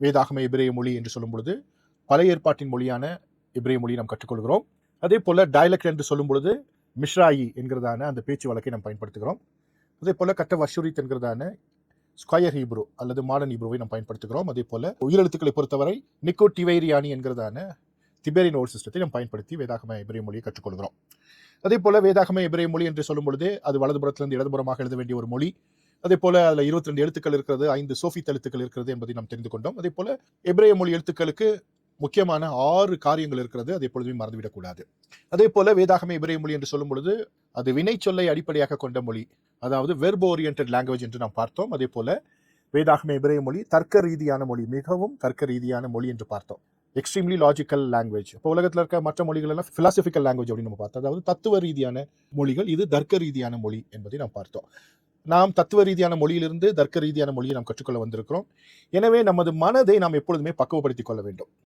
வேதாகம இப்ரேய மொழி என்று சொல்லும் பொழுது பழைய ஏற்பாட்டின் மொழியான இப்ரேய மொழி நாம் கற்றுக்கொள்கிறோம். அதே போல் டயலக்ட் என்று சொல்லும் பொழுது மிஷ்ராயி என்கிறதான அந்த பேச்சு வழக்கை நாம் பயன்படுத்துகிறோம். அதே போல் கட்ட வஷூரித் என்கிறதான ஸ்கொயர் ஹீப்ரோ அல்லது மாடர்ன் ஹீப்ரோவை நாம் பயன்படுத்துகிறோம். அதே போல் உயிரெழுத்துக்களை பொறுத்தவரை நிக்கோ டிவைரியானி என்கிறதான திபேரின் ஓல் சிஸ்டத்தை நாம் பயன்படுத்தி வேதாகம எபிரேய மொழியை கற்றுக்கொள்கிறோம். அதே போல் வேதாகம எபிரேய மொழி என்று சொல்லும் பொழுது அது வலதுபுறத்திலிருந்து இடதுபுறமாக எழுத வேண்டிய ஒரு மொழி அதே போல அதில் இருபத்தி ரெண்டு எழுத்துக்கள் இருக்கிறது ஐந்து சோஃபித் எழுத்துக்கள் இருக்கிறது என்பதை நாம் தெரிந்து கொண்டோம். அதே போல எப்ரேய மொழி எழுத்துக்களுக்கு முக்கியமான ஆறு காரியங்கள் இருக்கிறது அதை எப்பொழுதுமே மறந்துவிடக்கூடாது. அதே போல வேதாகம எபிரேய மொழி என்று சொல்லும் பொழுது அது வினை சொல்லை அடிப்படையாக கொண்ட மொழி அதாவது வெர்ப் ஓரியன்ட் லாங்குவேஜ் என்று நாம் பார்த்தோம். அதே போல வேதாகம இபிரே மொழி தர்க்க ரீதியான மொழி மிகவும் தர்க்க ரீதியான மொழி என்று பார்த்தோம். எக்ஸ்ட்ரீம்லி லாஜிக்கல் லாங்குவேஜ் இப்போ உலகத்தில் இருக்க மற்ற மொழிகள் எல்லாம் பிலாசபிக்கல் லாங்குவேஜ் அப்படின்னு நம்ம பார்த்தோம். அதாவது தத்துவ ரீதியான மொழிகள் இது தர்க்க ரீதியான மொழி என்பதை நாம் பார்த்தோம். நாம் தத்துவ ரீதியான மொழியிலிருந்து தர்க்க ரீதியான மொழியை நாம் கற்றுக்கொள்ள வந்திருக்கிறோம். எனவே நமது மனதை நாம் எப்பொழுதுமே பக்குவப்படுத்திக் கொள்ள வேண்டும்.